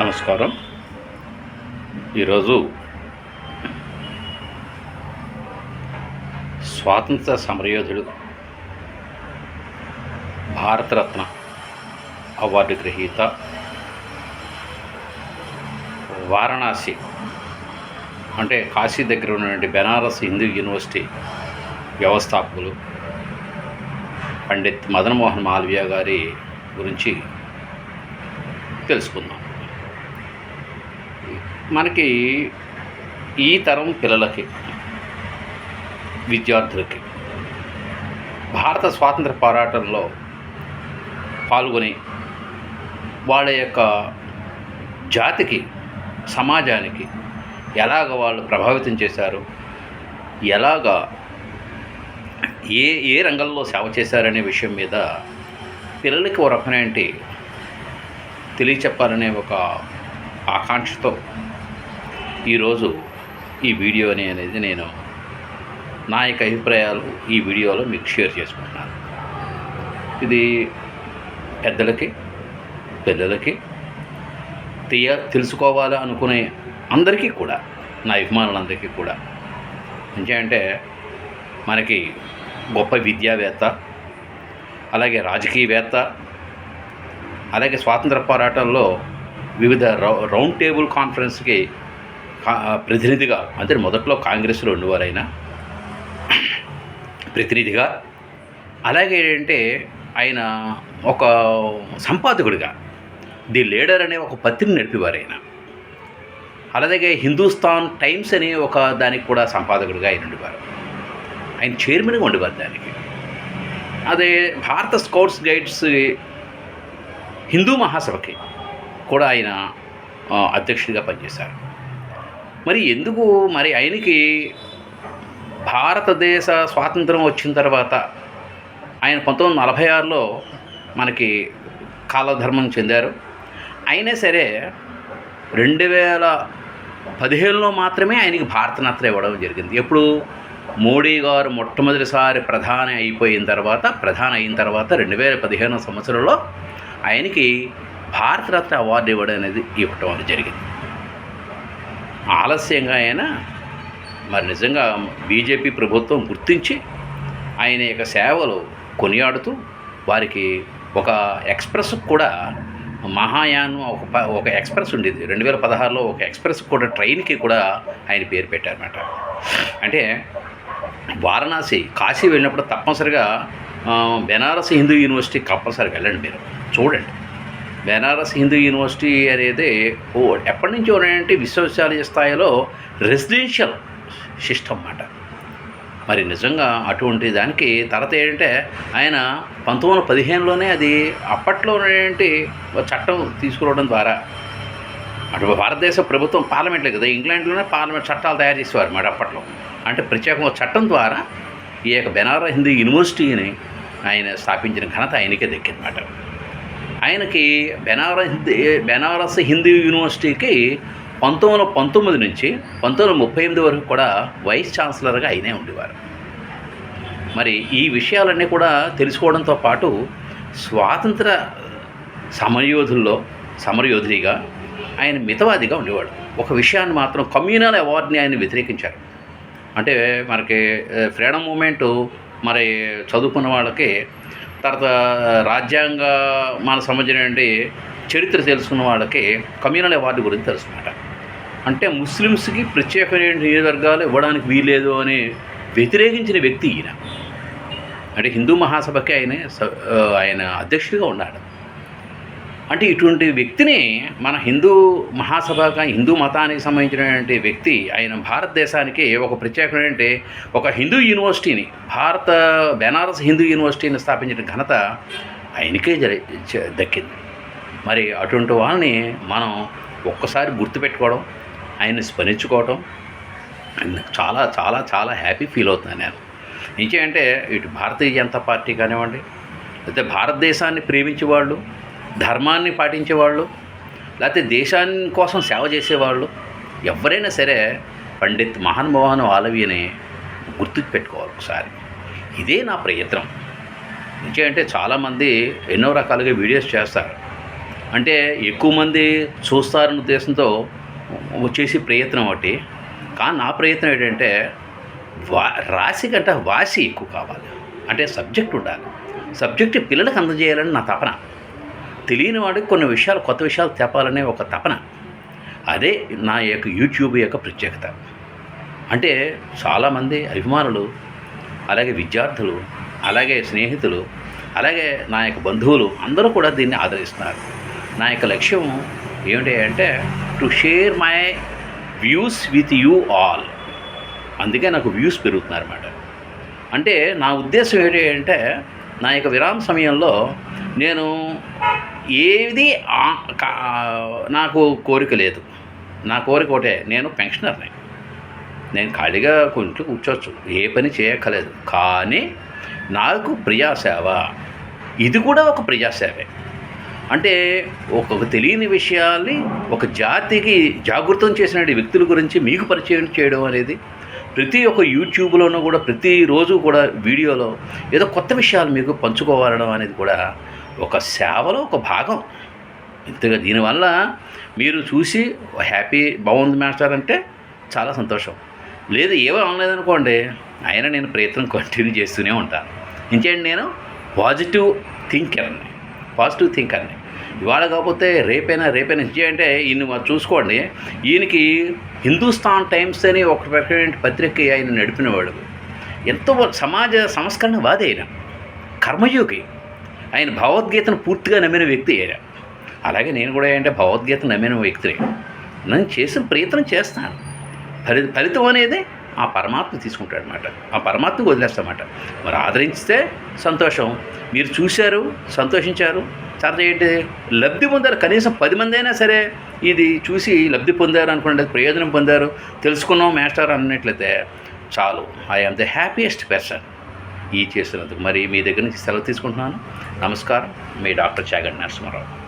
నమస్కారం. ఈరోజు స్వాతంత్ర సమరయోధుడు భారతరత్న అవార్డు గ్రహీత వారణాసి అంటే కాశీ దగ్గర ఉన్నటువంటి బెనారస్ హిందూ యూనివర్సిటీ వ్యవస్థాపకులు పండిత్ మదన్మోహన్ మాల్వియా గారి గురించి తెలుసుకుందాం. మనకి ఈ తరం పిల్లలకి విద్యార్థులకి భారత స్వాతంత్ర పోరాటంలో పాల్గొని వాళ్ళ యొక్క జాతికి సమాజానికి ఎలాగ వాళ్ళు ప్రభావితం చేశారు ఎలాగ ఏ ఏ రంగంలో సేవ చేశారనే విషయం మీద పిల్లలకి ఒక రకమేంటి తెలియచెప్పాలనే ఒక ఆకాంక్షతో ఈరోజు ఈ వీడియోని అనేది నేను నా యొక్క అభిప్రాయాలు ఈ వీడియోలో మీకు షేర్ చేసుకుంటున్నాను. ఇది పెద్దలకి పిల్లలకి తెయ తెలుసుకోవాలి అనుకునే అందరికీ కూడా నా అభిమానులందరికీ కూడా. అంటే మనకి గొప్ప విద్యావేత్త అలాగే రాజకీయవేత్త అలాగే స్వాతంత్ర పోరాటంలో వివిధ రౌ రౌండ్ టేబుల్ కాన్ఫరెన్స్కి ప్రతినిధిగా అంటే మొదట్లో కాంగ్రెస్లో ఉండేవారైనా ప్రతినిధిగా అలాగే ఏంటంటే ఆయన ఒక సంపాదకుడిగా ది లీడర్ అనే ఒక పత్రిక నడిపేవారు ఆయన అలాగే హిందుస్థాన్ టైమ్స్ అనే ఒక దానికి కూడా సంపాదకుడిగా ఆయన ఉండేవారు. ఆయన చైర్మన్గా ఉండేవారు దానికి. అదే భారత స్కౌట్స్ గైడ్స్ హిందూ మహాసభకి కూడా ఆయన అధ్యక్షుడిగా పనిచేశారు. మరి ఎందుకు? మరి ఆయనకి భారతదేశ స్వాతంత్రం వచ్చిన తర్వాత ఆయన పంతొమ్మిది వందల నలభై ఆరులో మనకి కాలధర్మం చెందారు. అయినా సరే రెండు వేల పదిహేనులో మాత్రమే ఆయనకి భారతరత్న ఇవ్వడం జరిగింది. ఎప్పుడు? మోడీ గారు మొట్టమొదటిసారి ప్రధాని అయిపోయిన తర్వాత ప్రధాని అయిన తర్వాత రెండు వేల పదిహేను సంవత్సరంలో ఆయనకి భారతరత్న అవార్డు ఇవ్వడం అనేది ఇవ్వటం అనేది జరిగింది. ఆలస్యంగా ఆయన మరి నిజంగా బీజేపీ ప్రభుత్వం గుర్తించి ఆయన యొక్క సేవలు కొనియాడుతూ వారికి ఒక ఎక్స్ప్రెస్ కూడా మహాయాన్ ఒక ప- ఒక ఎక్స్ప్రెస్ ఉండేది. రెండు వేల పదహారులో ఒక ఎక్స్ప్రెస్ కూడా ట్రైన్కి కూడా ఆయన పేరు పెట్టారన్నమాట. అంటే వారణాసి కాశీ వెళ్ళినప్పుడు తప్పనిసరిగా బెనారస్ హిందూ యూనివర్సిటీ కంపల్సరీ వెళ్ళండి మీరు. చూడండి. బెనారస్ హిందూ యూనివర్సిటీ అనేది ఓ ఎప్పటి నుంచి ఉన్నాయంటే విశ్వవిద్యాలయ స్థాయిలో రెసిడెన్షియల్ సిస్టమ్ అన్నమాట. మరి నిజంగా అటువంటి దానికి తర్వాత ఏంటంటే ఆయన పంతొమ్మిది వందల పదిహేనులోనే అది అప్పట్లో ఏంటి చట్టం తీసుకురావడం ద్వారా అటు భారతదేశ ప్రభుత్వం పార్లమెంట్లో కదా ఇంగ్లాండ్లోనే పార్లమెంట్ చట్టాలు తయారు చేసేవారు మరి అప్పట్లో. అంటే ప్రత్యేకంగా చట్టం ద్వారా ఈ యొక్క బెనారస్ హిందూ యూనివర్సిటీని ఆయన స్థాపించిన ఘనత ఆయనకే దక్కిందన్నమాట ఆయనకి బెనారస్ హిందీ బెనారస్ హిందూ యూనివర్సిటీకి పంతొమ్మిది వందల పంతొమ్మిది నుంచి పంతొమ్మిది వందల ముప్పై ఎనిమిది వరకు కూడా వైస్ ఛాన్సలర్గా ఆయనే ఉండేవారు. మరి ఈ విషయాలన్నీ కూడా తెలుసుకోవడంతో పాటు స్వాతంత్ర సమరయోధుల్లో సమరయోధుడిగా ఆయన మితవాదిగా ఉండేవాడు. ఒక విషయాన్ని మాత్రం కమ్యూనల్ అవార్డుని ఆయన వ్యతిరేకించారు. అంటే మనకి ఫ్రీడమ్ మూమెంటు మరి చదువుకున్న వాళ్ళకి తర్వాత రాజ్యాంగ మన సంబంధించినటువంటి చరిత్ర తెలుసుకున్న వాళ్ళకి కమ్యూనల్ అవార్డు గురించి తెలుసుకున్నమాట. అంటే ముస్లిమ్స్కి ప్రత్యేకమైన నియోజకవర్గాలు ఇవ్వడానికి వీలేదు అని వ్యతిరేకించిన వ్యక్తి ఈయన. అంటే హిందూ మహాసభకి ఆయన స- ఆయన అధ్యక్షుడిగా ఉన్నాడు. అంటే ఇటువంటి వ్యక్తిని మన హిందూ మహాసభగా హిందూ మతానికి సంబంధించినటువంటి వ్యక్తి ఆయన భారతదేశానికి ఒక ప్రత్యేకమైనటువంటి ఒక హిందూ యూనివర్సిటీని భారత బెనారస్ హిందూ యూనివర్సిటీని స్థాపించిన ఘనత ఆయనకే జరి దక్కింది. మరి అటువంటి వాళ్ళని మనం ఒక్కసారి గుర్తుపెట్టుకోవడం ఆయన్ని స్మరించుకోవడం చాలా చాలా చాలా హ్యాపీ ఫీల్ అవుతున్నాను నేను. ఇంకేంటే ఇటు భారతీయ జనతా పార్టీ కానివ్వండి అయితే భారతదేశాన్ని ప్రేమించే వాళ్ళు ధర్మాన్ని పాటించే వాళ్ళు లేకపోతే దేశాన్ని కోసం సేవ చేసేవాళ్ళు ఎవరైనా సరే పండిత్ మహాన్ మోహన్ ఆలవీని గుర్తు పెట్టుకోవాలి ఒకసారి. ఇదే నా ప్రయత్నం. అంటే చాలామంది ఎన్నో రకాలుగా వీడియోస్ చేస్తారు. అంటే ఎక్కువ మంది చూస్తారన్న ఉద్దేశంతో చేసే ప్రయత్నం ఒకటి. కానీ నా ప్రయత్నం ఏంటంటే వా రాశి కంటే వాసి ఎక్కువ కావాలి. అంటే సబ్జెక్ట్ ఉండాలి. సబ్జెక్ట్ పిల్లలకు అందజేయాలని నా తపన. తెలియని వాడికి కొన్ని విషయాలు కొత్త విషయాలు తెప్పాలనే ఒక తపన. అదే నా యొక్క యూట్యూబ్ యొక్క ప్రత్యేకత. అంటే చాలామంది అభిమానులు అలాగే విద్యార్థులు అలాగే స్నేహితులు అలాగే నా యొక్క బంధువులు అందరూ కూడా దీన్ని ఆదరిస్తున్నారు. నా యొక్క లక్ష్యం ఏమిటి అంటే to share my views with you all అందుకే నాకు వ్యూస్ పెరుగుతున్నారు అన్నమాట అంటే నా ఉద్దేశం ఏంటి అంటే నా యొక్క విరామ సమయంలో నేను ఏది నాకు కోరిక లేదు. నా కోరిక ఒకటే నేను పెన్షనర్ని. నేను ఖాళీగా కొంచెం కూర్చోవచ్చు. ఏ పని చేయక్కర్లేదు. కానీ నాకు ప్రజాసేవ ఇది కూడా ఒక ప్రజాసేవే అంటే ఒక తెలియని విషయాల్ని ఒక జాతికి జాగృతం చేసిన వ్యక్తుల గురించి మీకు పరిచయం చేయడం అనేది ప్రతి ఒక్క యూట్యూబ్లోనూ కూడా ప్రతిరోజు కూడా వీడియోలో ఏదో కొత్త విషయాలు మీకు పంచుకోవాలడం అనేది కూడా ఒక సేవలో ఒక భాగం. ఇంతగా దీనివల్ల మీరు చూసి హ్యాపీ బాగుంది మాస్టర్ అంటే చాలా సంతోషం. లేదు ఏమో అనలేదనుకోండి. అయినా నేను ప్రయత్నం కంటిన్యూ చేస్తూనే ఉంటాను ఇంకేంటి నేను? పాజిటివ్ థింకర్ని పాజిటివ్ థింకర్ని ఇవాళ కాకపోతే రేపైనా రేపైనా అంటే ఈయన చూసుకోండి. ఈయనకి హిందుస్థాన్ టైమ్స్ అని ఒక రకమైన పత్రిక ఆయన నడిపినవాడు. ఎంతో సమాజ సంస్కరణ వాది ఆయన కర్మయోగి. ఆయన భగవద్గీతను పూర్తిగా నమ్మిన వ్యక్తి ఆయన అలాగే నేను కూడా ఏంటంటే భగవద్గీత నమ్మిన వ్యక్తిని. నేను చేసిన ప్రయత్నం చేస్తాను. ఫలి ఫలితం అనేది ఆ పరమాత్మ తీసుకుంటాడు అనమాట ఆ పరమాత్మ వదిలేస్తామాట మరి ఆదరించితే సంతోషం. మీరు చూశారు సంతోషించారు. తర్వాత ఏంటి? లబ్ధి పొందారు. కనీసం పది మంది అయినా సరే ఇది చూసి లబ్ధి పొందారు అనుకున్నది ప్రయోజనం పొందారు. తెలుసుకున్నాం మాస్టర్ అన్నట్లయితే చాలు. I am the happiest person ఈ చేసినందుకు మరి మీ దగ్గర నుంచి సెలవు తీసుకుంటున్నాను. నమస్కారం. మీ డాక్టర్ చాగండి నరసింహారావు.